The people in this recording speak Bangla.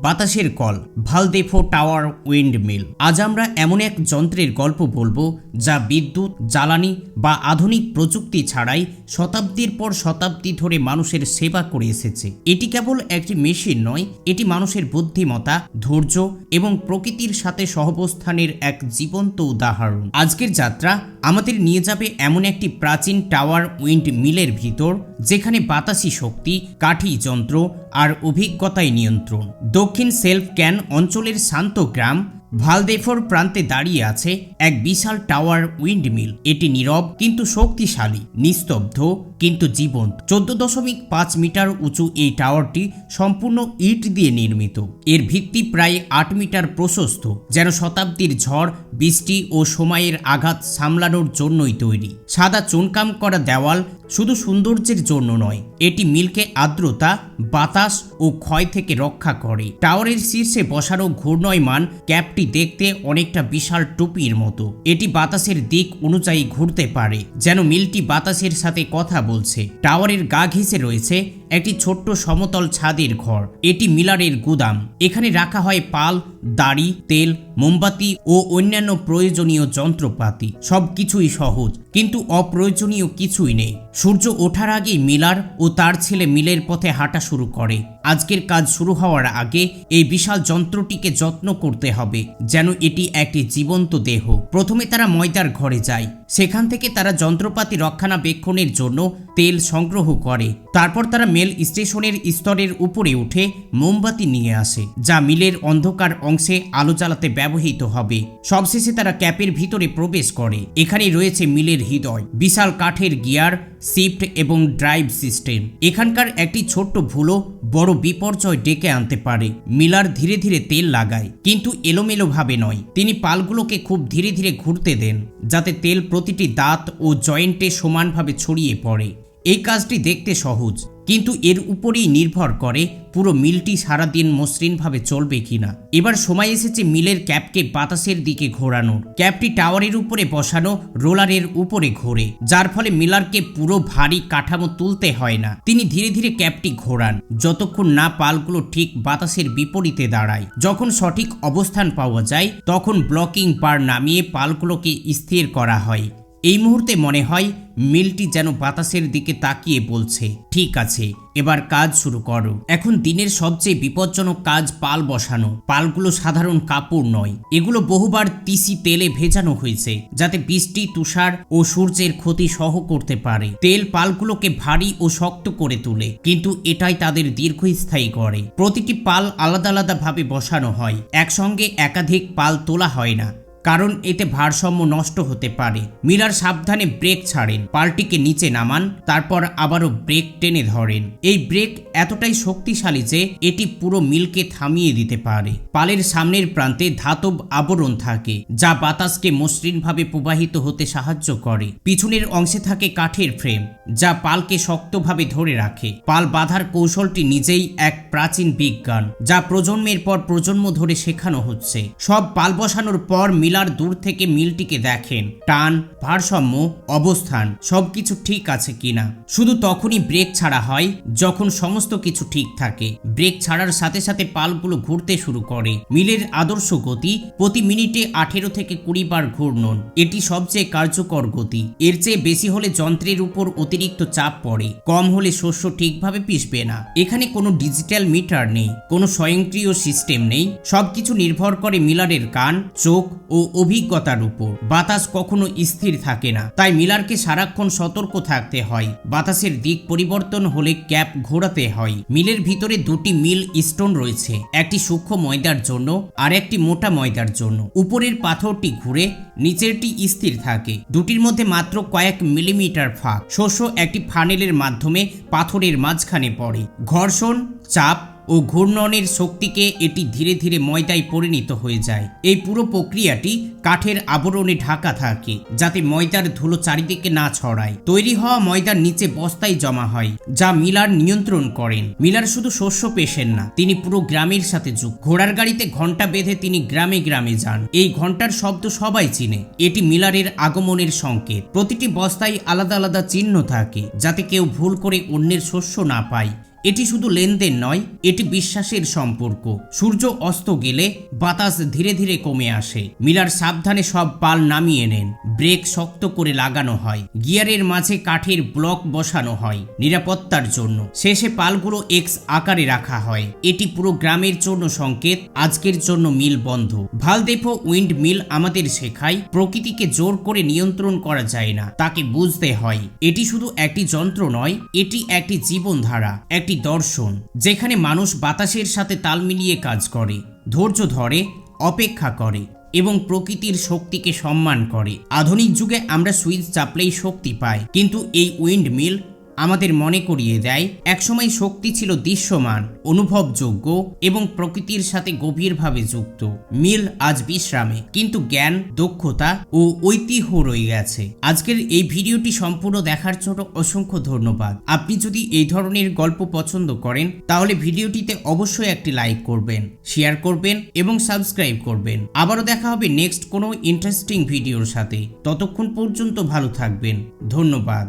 বাতাসের কল, ভালদেফো টাওয়ার উইন্ড মিল আজ আমরা এমন এক যন্ত্রের গল্প বলব যা বিদ্যুৎ, জ্বালানি বা আধুনিক প্রযুক্তি ছাড়াই শতাব্দীর পর শতাব্দী ধরে মানুষের সেবা করে এসেছে। এটি কেবল একটি মেশিন নয়, এটি মানুষের বুদ্ধিমতা ধৈর্য এবং প্রকৃতির সাথে সহবস্থানের এক জীবন্ত উদাহরণ। আজকের যাত্রা আমাদের নিয়ে যাবে এমন একটি প্রাচীন টাওয়ার উইন্ড মিলের ভিতর, যেখানে বাতাসি শক্তি, কাঠি যন্ত্র আর অভিজ্ঞতায় নিয়ন্ত্রণ। দক্ষিণ সেলফ ক্যান অঞ্চলের শান্ত গ্রাম ভালদেফোর প্রান্তে দাঁড়িয়ে আছে এক বিশাল টাওয়ার উইন্ড মিল এটি নীরব কিন্তু শক্তিশালী, নিস্তব্ধ কিন্তু জীবন্ত। চোদ্দ দশমিক পাঁচ মিটার উঁচু এই টাওয়ারটি সম্পূর্ণ ইট দিয়ে নির্মিত। এর ভিত্তি প্রায় আট মিটার প্রশস্ত, যেন শতাব্দীর ঝড়, বৃষ্টি ও সময়ের আঘাত সামলানোর জন্যই তৈরি। সাদা চুনকাম করা দেওয়াল শুধু সৌন্দর্যের জন্য নয়, এটি মিলকে আর্দ্রতা, বাতাস ও ক্ষয় থেকে রক্ষা করে। টাওয়ারের শীর্ষে বসানো ঘূর্ণয়মান ক্যাপটি দেখতে অনেকটা বিশাল টুপির মতো। এটি বাতাসের দিক অনুযায়ী ঘুরতে পারে, যেন মিলটি বাতাসের সাথে কথা বলছে। টাওয়ারের গা ঘেঁষে রয়েছে একটি ছোট্ট সমতল ছাদের ঘর। এটি মিলারের গুদাম। এখানে রাখা হয় পাল, দাড়ি, তেল, মোমবাতি ও অন্যান্য প্রয়োজনীয় যন্ত্রপাতি। সবকিছুই সহজ, কিন্তু অপ্রয়োজনীয় কিছুই নেই। সূর্য ওঠার আগেই মিলার ও তার ছেলে মিলের পথে হাঁটা শুরু করে। আজকের কাজ শুরু হওয়ার আগে এই বিশাল যন্ত্রটিকে যত্ন করতে হবে, যেন এটি একটি জীবন্ত দেহ। প্রথমে তারা ময়দার ঘরে যায়। সেখান থেকে তারা যন্ত্রপাতি রক্ষণাবেক্ষণের জন্য তেল সংগ্রহ করে। তারপর তারা মেল স্টেশনের স্তরের উপরে উঠে মোমবাতি নিয়ে আসে, যা মিলের অন্ধকার অংশে আলো জ্বালাতে ব্যবহৃত হবে। সবশেষে তারা ক্যাপের ভিতরে প্রবেশ করে। এখানে রয়েছে মিলের হৃদয়, বিশাল কাঠের গিয়ার, শিফট এবং ড্রাইভ সিস্টেম। এখানকার একটি ছোট্ট ভুলও বড় বিপর্যয় ডেকে আনতে পারে। মিলার ধীরে ধীরে তেল লাগায়, কিন্তু এলোমেলোভাবে নয়। তিনি পালগুলোকে খুব ধীরে ধীরে ঘুরতে দেন, যাতে তেল প্রতিটি দাঁত ও জয়েন্টে সমানভাবে ছড়িয়ে পড়ে। এই কাজটি দেখতে সহজ। কিন্তু এর উপরেই নির্ভর করে পুরো মিলটি সারাদিন মসৃণভাবে চলবে কিনা। এবার সময় এসেছে মিলের ক্যাপকে বাতাসের দিকে ঘোরানোর। ক্যাপটি টাওয়ারের উপরে বসানো, রোলারের উপরে ঘোরে, যার ফলে মিলারকে পুরো ভারী কাঠামো তুলতে হয় না। তিনি ধীরে ধীরে ক্যাপটি ঘোরান, যতক্ষণ না পালগুলো ঠিক বাতাসের বিপরীতে দাঁড়ায়। যখন সঠিক অবস্থান পাওয়া যায়, তখন ব্লকিং বার নামিয়ে পালগুলোকে স্থির করা হয়। এই মুহূর্তে মনে হয় মিলটি যেন বাতাসের দিকে তাকিয়ে বলছে, ঠিক আছে, এবার কাজ শুরু করো। এখন দিনের সবচেয়ে বিপজ্জনক কাজ পাল বসানো। পালগুলো সাধারণ কাপড় নয়। এগুলো বহুবার তিসি তেলে ভেজানো হয়েছে, যাতে বৃষ্টি, তুষার ও সূর্যের ক্ষতি সহ করতে পারে। তেল পালগুলোকে ভারী ও শক্ত করে তোলে, কিন্তু এটাই তাদের দীর্ঘস্থায়ী করে। প্রতিটি পাল আলাদা আলাদাভাবে বসানো হয়। একসঙ্গে একাধিক পাল তোলা হয় না। কারণ এতে ভারসাম্য নষ্ট হতে পারে। মিলার সাবধানে ব্রেক ছাড়েন পালটিকে নিচে নামান, তারপর আবারও ব্রেক টেনে ধরেন। এই ব্রেক এতটাই শক্তিশালী যে এটি পুরো মিলকে থামিয়ে দিতে পারে। পালের সামনের প্রান্তে ধাতব আবরণ থাকে, যা বাতাসকে মসৃণভাবে প্রবাহিত হতে সাহায্য করে। পিছনের অংশে থাকে কাঠের ফ্রেম, যা পালকে শক্তভাবে ধরে রাখে। পাল বাঁধার কৌশলটি নিজেই এক প্রাচীন বিজ্ঞান, যা প্রজন্মের পর প্রজন্ম ধরে শেখানো হচ্ছে। সব পাল বসানোর পর মিলার দূর থেকে মিলটিকে দেখেন। টান ভারসাম্য, অবস্থান সবকিছু ঠিক আছে কিনা। শুধু তখনই ব্রেক ছাড়া হয় যখন সমস্ত কিছু ঠিক থাকে। ব্রেক ছাড়ার সাথে সাথে পালগুলো ঘুরতে শুরু করে। মিলের আদর্শ গতি প্রতি মিনিটে আঠেরো থেকে কুড়ি বার ঘূর্ণন। এটি সবচেয়ে কার্যকর গতি। এর চেয়ে বেশি হলে যন্ত্রের উপর অতিরিক্ত চাপ পড়ে। কম হলে শস্য ঠিকভাবে পিসবে না। এখানে কোনো ডিজিটাল মিটার নেই। কোনো স্বয়ংক্রিয় সিস্টেম নেই। সবকিছু নির্ভর করে মিলারের কান, চোখ ও অভিজ্ঞতার উপর। বাতাস কখনো স্থির থাকে না। তাই মিলারকে সারাক্ষণ সতর্ক থাকতে হয়। বাতাসের দিক পরিবর্তন হলে ক্যাপ ঘোরাতে হয়। মিলের ভিতরে দুটি মিল স্টোন রয়েছে। একটি সূক্ষ্ম ময়দার জন্য আর একটি মোটা ময়দার জন্য। উপরের পাথরটি ঘুরে নিচেরটি স্থির থাকে। দুটির মধ্যে মাত্র কয়েক মিলিমিটার ফাঁক। শস্য একটি ফানেলের মাধ্যমে পাথরের মাঝখানে পড়ে। ঘর্ষণ, চাপ ও ঘূর্ণনের শক্তিকে এটি ধীরে ধীরে ময়দায় পরিণত হয়ে যায়। এই পুরো প্রক্রিয়াটি কাঠের আবরণে ঢাকা থাকে, যাতে ময়দার ধুলো চারিদিকে না ছড়ায়। তৈরি হওয়া ময়দার নিচে বস্তায় জমা হয়, যা মিলার নিয়ন্ত্রণ করেন। মিলার শুধু শস্য পেশেন না, তিনি পুরো গ্রামের সাথে যুগ ঘোড়ার গাড়িতে ঘণ্টা বেঁধে তিনি গ্রামে গ্রামে যান। এই ঘণ্টার শব্দ সবাই চিনে, এটি মিলারের আগমনের সংকেত। প্রতিটি বস্তায় আলাদা আলাদা চিহ্ন থাকে, যাতে কেউ ভুল করে অন্যের শস্য না পায়। এটি শুধু লেনদেন নয়, এটি বিশ্বাসের সম্পর্ক। সূর্য অস্ত গেলে বাতাস ধীরে ধীরে কমে আসে। মিলার সাবধানে সব পাল নামিয়ে নেন। ব্রেক শক্ত করে লাগানো হয়। গিয়ারের মাঝে কাঠের ব্লক বসানো হয় নিরাপত্তার জন্য। শেষে পালগুলো এক্স আকারে রাখা হয়। এটি পুরো গ্রামের জন্য সংকেত, আজকের জন্য মিল বন্ধ। ভালদেফো উইন্ড মিল আমাদের শেখায়, প্রকৃতিকে জোর করে নিয়ন্ত্রণ করা যায় না, তাকে বুঝতে হয়। এটি শুধু একটি যন্ত্র নয়, এটি একটি জীবনধারা একটি দর্শন, যেখানে মানুষ বাতাসের সাথে তাল মিলিয়ে কাজ করে, ধৈর্য ধরে, অপেক্ষা করে এবং প্রকৃতির শক্তিকে সম্মান করে। আধুনিক যুগে আমরা সুইচ চাপলেই শক্তি পাই, কিন্তু এই উইন্ড মিল আমাদের মনে করিয়ে দেয়, একসময় শক্তি ছিল দৃশ্যমান, অনুভবযোগ্য এবং প্রকৃতির সাথে গভীরভাবে যুক্ত। মিল আজ বিশ্রামে, কিন্তু জ্ঞান, দক্ষতা ও ঐতিহ্য রয়ে গেছে। আজকের এই ভিডিওটি সম্পূর্ণ দেখার জন্য অসংখ্য ধন্যবাদ। আপনি যদি এই ধরনের গল্প পছন্দ করেন, তাহলে ভিডিওটিতে অবশ্যই একটি লাইক করবেন, শেয়ার করবেন এবং সাবস্ক্রাইব করবেন। আবারও দেখা হবে নেক্সট কোনো ইন্টারেস্টিং ভিডিওর সাথে। ততক্ষণ পর্যন্ত ভালো থাকবেন। ধন্যবাদ।